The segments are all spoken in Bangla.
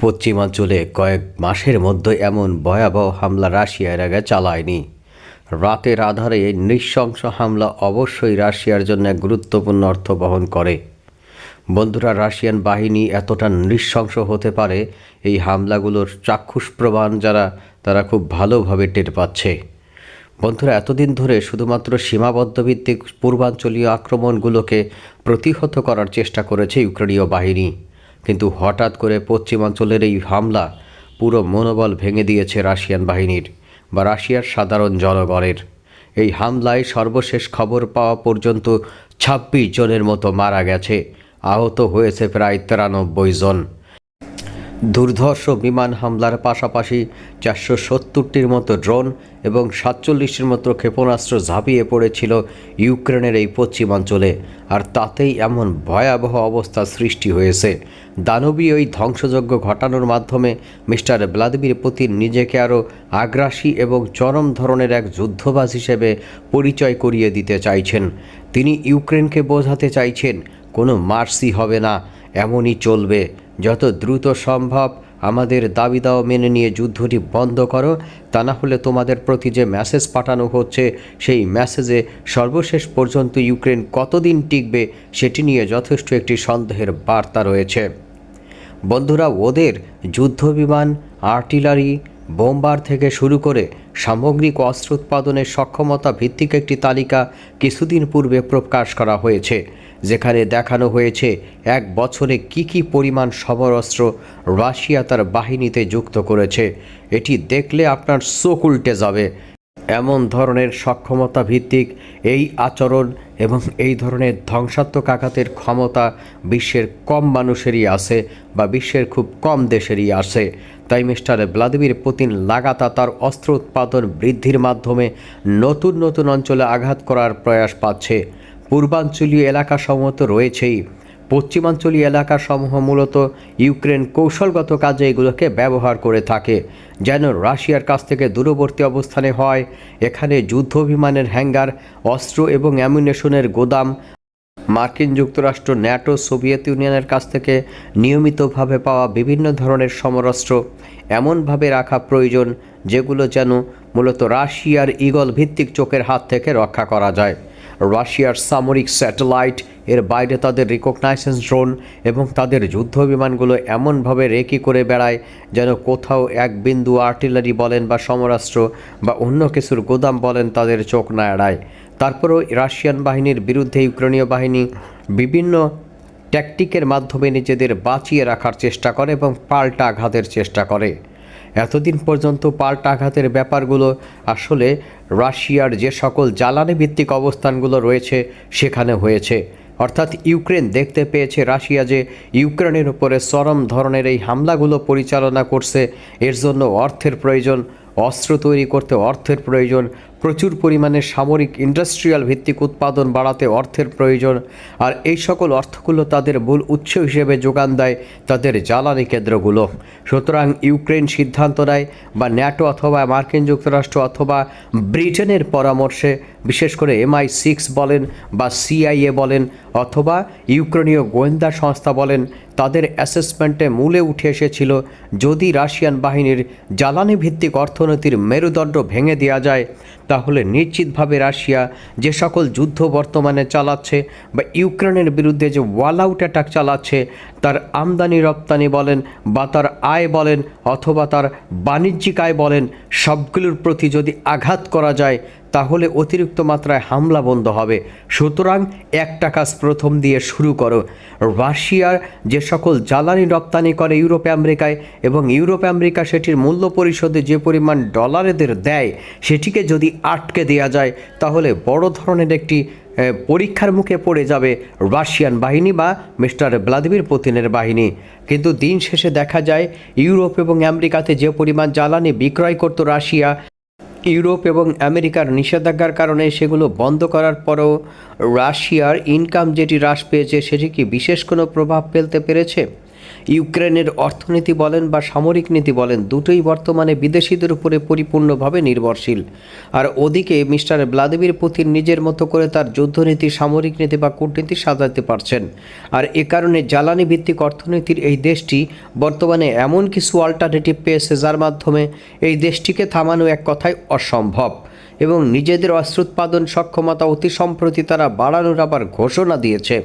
পশ্চিমাঞ্চলে কয়েক মাসের মধ্যে এমন ভয়াবহ হামলা রাশিয়া এর আগে চালায়নি। রাতের আধারে এই নৃশংস হামলা অবশ্যই রাশিয়ার জন্য গুরুত্বপূর্ণ অর্থ বহন করে। বন্ধুরা, রাশিয়ান বাহিনী এতটা নৃশংস হতে পারে এই হামলাগুলোর চাক্ষুষ প্রমাণ যারা, তারা খুব ভালোভাবে টের পাচ্ছে। বন্ধুরা, এতদিন ধরে শুধুমাত্র সীমাবদ্ধ ভিত্তিক পূর্বাঞ্চলীয় আক্রমণগুলোকে প্রতিহত করার চেষ্টা করেছে ইউক্রেনীয় বাহিনী। কিন্তু হঠাৎ করে পশ্চিমাঞ্চলের এই হামলা পুরো মনোবল ভেঙে দিয়েছে রাশিয়ান বাহিনীর বা রাশিয়ার সাধারণ জনগণের। এই হামলায় সর্বশেষ খবর পাওয়া পর্যন্ত ছাব্বিশ জনের মতো মারা গেছে। আহত হয়েছে প্রায় তিরানব্বই জন। দুর্ধর্ষ বিমান হামলার পাশাপাশি চারশো সত্তরটির মতো ড্রোন এবং সাতচল্লিশটির মতো ক্ষেপণাস্ত্র ঝাঁপিয়ে পড়েছিল ইউক্রেনের এই পশ্চিমাঞ্চলে, আর তাতেই এমন ভয়াবহ অবস্থা সৃষ্টি হয়েছে। দানবীয় ওই ধ্বংসযজ্ঞ ঘটানোর মাধ্যমে মিস্টার ভ্লাদিমির পুতিন নিজেকে আরও আগ্রাসী এবং চরম ধরনের এক যুদ্ধবাজ হিসেবে পরিচয় করিয়ে দিতে চাইছেন। তিনি ইউক্রেনকে বোঝাতে চাইছেন, কোনো মার্সি হবে না, এমনই চলবে। যত দ্রুত সম্ভব আমাদের দাবি দাও মেনে নিয়ে যুদ্ধটি বন্ধ করো, তা না হলে তোমাদের প্রতি যে মেসেজ পাঠানো হচ্ছে, সেই মেসেজে সর্বশেষ পর্যন্ত ইউক্রেন কতদিন টিকবে সেটি নিয়ে যথেষ্ট একটি সন্দেহের বার্তা রয়েছে। বন্ধুরা, ওদের যুদ্ধবিমান আর্টিলারি বোমবার থেকে শুরু করে সামগ্রিক অস্ত্র উৎপাদনের সক্ষমতা ভিত্তিক একটি তালিকা কিছুদিন পূর্বে প্রকাশ করা হয়েছে, যেখানে দেখানো হয়েছে এক বছরে কি কি পরিমাণ সমরস্ত্র রাশিয়া তার বাহিনীতে যুক্ত করেছে। এটি দেখলে আপনার চোখ উল্টে যাবে। এমন ধরনের সক্ষমতা ভিত্তিক এই আচরণ এবং এই ধরনের ধ্বংসাত্মক আঘাতের ক্ষমতা বিশ্বের কম মানুষেরই আছে বা বিশ্বের খুব কম দেশেরই আছে। তাই মিস্টার ভ্লাদিমির পুতিন লাগাতার তার অস্ত্র উৎপাদন বৃদ্ধির মাধ্যমে নতুন নতুন অঞ্চলে আঘাত করার প্রয়াস পাচ্ছে। পূর্বাঞ্চলীয় এলাকাসমূহ তো রয়েছেই। পশ্চিমাঞ্চলীয় এলাকাসমূহ মূলত ইউক্রেন কৌশলগত কাজে এগুলোকে ব্যবহার করে থাকে। যেন রাশিয়ার কাছ থেকে দূরবর্তী অবস্থানে হয়, এখানে যুদ্ধ বিমানের হ্যাঙ্গার, অস্ত্র এবং অ্যামিনেশনের গোদাম, মার্কিন যুক্তরাষ্ট্র, ন্যাটো, সোভিয়েত ইউনিয়নের কাছ থেকে নিয়মিতভাবে পাওয়া বিভিন্ন ধরনের সমরাস্ত্র। এমনভাবে রাখা প্রয়োজন, যেগুলো যেন মূলত রাশিয়ার ইগল ভিত্তিক চোখের হাত থেকে রক্ষা করা যায়। রাশিয়ার সামরিক স্যাটেলাইট, এর বাইরে তাদের রিকগনাইসেন্স ড্রোন এবং তাদের যুদ্ধ বিমানগুলো এমনভাবে রেকি করে বেড়ায় যেন কোথাও এক বিন্দু আর্টিলারি বলেন বা সমরাস্ত্র বা অন্য কিছুর গোদাম বলেন তাদের চোখ না এড়ায়। তারপরেও রাশিয়ান বাহিনীর বিরুদ্ধে ইউক্রেনীয় বাহিনী বিভিন্ন ট্যাকটিকের মাধ্যমে নিজেদের বাঁচিয়ে রাখার চেষ্টা করে এবং পাল্টা আঘাতের চেষ্টা করে। এতদিন পর্যন্ত পাল্টা আঘাতের ব্যাপারগুলো আসলে রাশিয়ার যে সকল জ্বালানি ভিত্তিক অবস্থানগুলো রয়েছে সেখানে হয়েছে। অর্থাৎ ইউক্রেন দেখতে পেয়েছে রাশিয়া যে ইউক্রেনের উপরে চরম ধরনের এই হামলাগুলো পরিচালনা করছে, এর জন্য অর্থের প্রয়োজন, অস্ত্র তৈরি করতে অর্থের প্রয়োজন প্রচুর পরিমাণে সামরিক ইন্ডাস্ট্রিয়াল ভিত্তিক উৎপাদন বাড়াতে অর্থের প্রয়োজন, আর এই সকল অর্থগুলো তাদের মূল উৎস হিসেবে যোগান দেয় তাদের জ্বালানি কেন্দ্রগুলো। সুতরাং ইউক্রেন সিদ্ধান্ত নেয় বা ন্যাটো অথবা মার্কিন যুক্তরাষ্ট্র অথবা ব্রিটেনের পরামর্শে, বিশেষ করে এমআই সিক্স বলেন বা সিআইএ বলেন অথবা ইউক্রেনীয় গোয়েন্দা সংস্থা বলেন, তাদের অ্যাসেসমেন্টে মূলে উঠে এসেছিল যদি রাশিয়ান বাহিনীর জ্বালানি ভিত্তিক অর্থনীতির মেরুদণ্ড ভেঙে দেওয়া যায় তাহলে নিশ্চিতভাবে রাশিয়া যে সকল যুদ্ধ বর্তমানে চালাচ্ছে বা ইউক্রেনের বিরুদ্ধে যে ওয়াল আউট অ্যাটাক চালাচ্ছে তার আমদানি রপ্তানি বলেন বা তার আয় বলেন অথবা তার বাণিজ্যিক আয় বলেন, সবগুলোর প্রতি যদি আঘাত করা যায়, তাহলে অতিরিক্ত মাত্রায় হামলা বন্ধ হবে। সুতরাং একটা কাজ প্রথম দিয়ে শুরু করো। রাশিয়ার যে সকল জ্বালানি রপ্তানি করে ইউরোপ, আমেরিকায় এবং ইউরোপ, আমেরিকা সেটির মূল্য পরিশোধে যে পরিমাণ ডলারেদের দেয়, সেটিকে যদি আটকে দেওয়া যায়, তাহলে বড় ধরনের একটি পরীক্ষার মুখে পড়ে যাবে রাশিয়ান বাহিনী বা মিস্টার ভ্লাদিমির পুতিনের বাহিনী। কিন্তু দিন শেষে দেখা যায়, ইউরোপ এবং আমেরিকাতে যে পরিমাণ জ্বালানি বিক্রয় করত রাশিয়া, ইউরোপ এবং আমেরিকার নিষেধাজ্ঞার কারণে সেগুলো বন্ধ করার পরও রাশিয়ার ইনকাম যেটি হ্রাস পেয়েছে, সেটি কি বিশেষ কোনো প্রভাব ফেলতে পেরেছে? ইউক্রেনের অর্থনীতি বলেন বা সামরিক নীতি বলেন, দুটোই বর্তমানে বিদেশিদের উপরে পরিপূর্ণভাবে নির্ভরশীল। আর ওদিকে মিস্টার ভ্লাদিমির পুতিন নিজের মতো করে তার যুদ্ধনীতি, সামরিক নীতি বা কূটনীতি সাজাতে পারছেন। আর এ কারণে জ্বালানি ভিত্তিক অর্থনীতির এই দেশটি বর্তমানে এমন কিছু অল্টারনেটিভ পেয়েছে যার মাধ্যমে এই দেশটিকে থামানো এক কথায় অসম্ভব। এবং নিজেদের অস্ত্র উৎপাদন সক্ষমতা অতি সম্প্রতি তারা বাড়ানোর আবার ঘোষণা দিয়েছে।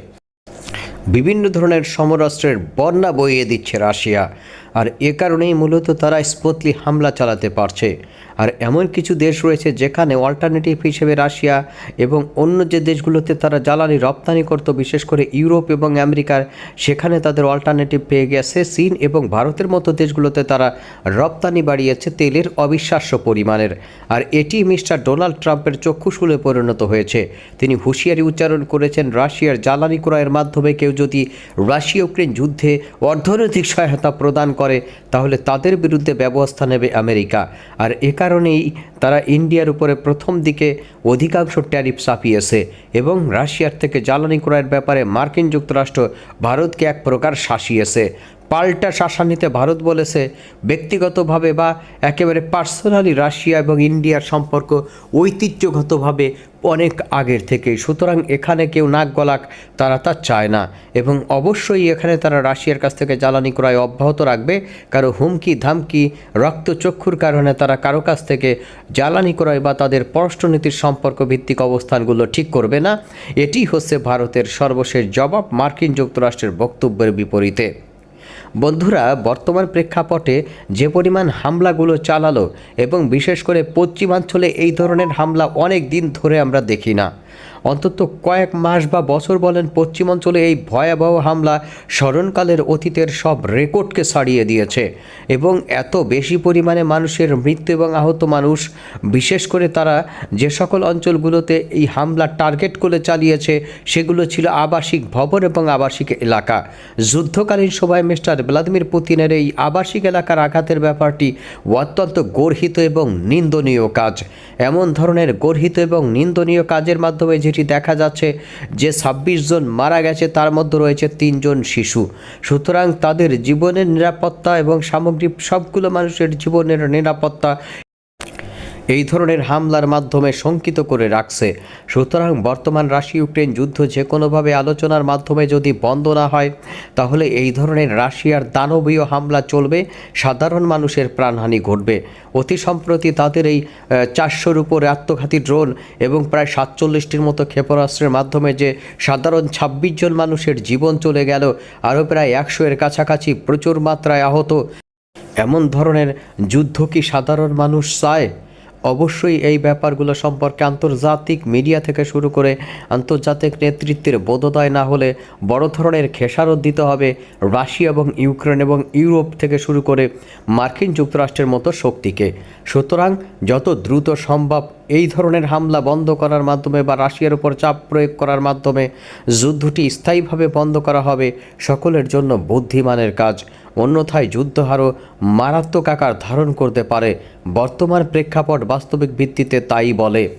বিভিন্ন ধরনের সমরাস্ত্রের বন্যা বইয়ে দিচ্ছে রাশিয়া। আর এ কারণেই মূলত তারা স্পোতলি হামলা চালাতে পারছে। আর এমন কিছু দেশ রয়েছে যেখানে অল্টারনেটিভ হিসেবে রাশিয়া এবং অন্য যে দেশগুলোতে তারা জ্বালানি রপ্তানি করত, বিশেষ করে ইউরোপ এবং আমেরিকার, সেখানে তাদের অল্টারনেটিভ পেয়ে গেছে চীন এবং ভারতের মতো দেশগুলোতে তারা রপ্তানি বাড়িয়েছে তেলের অবিশ্বাস্য পরিমাণের। আর এটি মিস্টার ডোনাল্ড ট্রাম্পের চক্ষু চক্ষুশুলে পরিণত হয়েছে। তিনি হুঁশিয়ারি উচ্চারণ করেছেন, রাশিয়ার জ্বালানি ক্রয়ের মাধ্যমে কেউ যদি রাশিয়া ইউক্রেন যুদ্ধে অর্থনৈতিক সহায়তা প্রদান করে, তাহলে তাদের বিরুদ্ধে ব্যবস্থা নেবে আমেরিকা। আর এ কারণেই তারা ইন্ডিয়ার উপরে প্রথম দিকে অধিকাংশ ট্যারিফ চাপিয়েছে এবং রাশিয়ার থেকে জ্বালানি ক্রয়ের ব্যাপারে মার্কিন যুক্তরাষ্ট্র ভারতকে এক প্রকার শাসিয়েছে। পাল্টা শাসানিতে ভারত বলেছে। ব্যক্তিগতভাবে বা একেবারে পার্সোনালি রাশিয়া এবং ইন্ডিয়ার সম্পর্ক ঐতিহ্যগতভাবে অনেক আগের থেকেই। সুতরাং এখানে কেউ নাক গলাক তারা তা চায় না এবং অবশ্যই এখানে তারা রাশিয়ার কাছ থেকে জ্বালানি ক্রয় অব্যাহত রাখবে। কারও হুমকি, ধামকি, রক্তচক্ষুর কারণে তারা কারও কাছ থেকে জ্বালানি ক্রয় বা তাদের পররাষ্ট্রনীতির সম্পর্ক ভিত্তিক অবস্থানগুলো ঠিক করবে না। এটি হচ্ছে ভারতের সর্বশেষ জবাব মার্কিন যুক্তরাষ্ট্রের বক্তব্যের বিপরীতে। বন্ধুরা, বর্তমান প্রেক্ষাপটে যে পরিমাণ হামলাগুলো চালালো এবং বিশেষ করে পশ্চিমাঞ্চলে এই ধরনের হামলা অনেক দিন ধরে আমরা দেখি না। অন্তত কয়েক মাস বা বছর বলেন পশ্চিমাঞ্চলে এই ভয়াবহ হামলা স্মরণকালের অতীতের সব রেকর্ডকে ছাড়িয়ে দিয়েছে। এবং এত বেশি পরিমাণে মানুষের মৃত্যু এবং আহত মানুষ, বিশেষ করে তারা যে সকল অঞ্চলগুলোতে এই হামলা টার্গেট করে চালিয়েছে, সেগুলো ছিল আবাসিক ভবন এবং আবাসিক এলাকা। যুদ্ধকালীন সময় মিস্টার ভ্লাদিমির পুতিনের এই আবাসিক এলাকার আঘাতের ব্যাপারটি অত্যন্ত গর্হিত এবং নিন্দনীয় কাজ। এমন ধরনের গর্হিত এবং নিন্দনীয় কাজের মাধ্যমে যেটি দেখা যাচ্ছে যে ছাব্বিশ জন মারা গেছে, তার মধ্যে রয়েছে তিনজন শিশু। সুতরাং তাদের জীবনের নিরাপত্তা এবং সামগ্রিক সবগুলো মানুষের জীবনের নিরাপত্তা এই ধরনের হামলার মাধ্যমে শঙ্কিত করে রাখছে। সুতরাং বর্তমান রাশি ইউক্রেন যুদ্ধ যে কোনোভাবে আলোচনার মাধ্যমে যদি বন্ধ না হয়, তাহলে এই ধরনের রাশিয়ার দানবীয় হামলা চলবে, সাধারণ মানুষের প্রাণহানি ঘটবে। অতি সম্প্রতি তাদের এই চারশোর উপরে আত্মঘাতী ড্রোন এবং প্রায় সাতচল্লিশটির মতো ক্ষেপণাস্ত্রের মাধ্যমে যে সাধারণ ছাব্বিশ জন মানুষের জীবন চলে গেল, আরও প্রায় একশো এর কাছাকাছি প্রচুর মাত্রায় আহত। এমন ধরনের যুদ্ধ কি সাধারণ মানুষ চায়? অবশ্যই এই ব্যাপারগুলো সম্পর্কে আন্তর্জাতিক মিডিয়া থেকে শুরু করে আন্তর্জাতিক নেতৃত্বের বোধোদয় না হলে বড় ধরনের খেসারত দিতে হবে রাশিয়া এবং ইউক্রেন এবং ইউরোপ থেকে শুরু করে মার্কিন যুক্তরাষ্ট্রের মতো শক্তিকে। সুতরাং যত দ্রুত সম্ভব এই ধরনের হামলা বন্ধ করার মাধ্যমে বা রাশিয়ার উপর চাপ প্রয়োগ করার মাধ্যমে যুদ্ধটি স্থায়ীভাবে বন্ধ করা হবে সকলের জন্য বুদ্ধিমানের কাজ। অন্যথায় যুদ্ধ মারাত্মক আকার ধারণ করতে পারে। বর্তমান প্রেক্ষাপট বাস্তবিক ভিত্তিতে তাই বলে।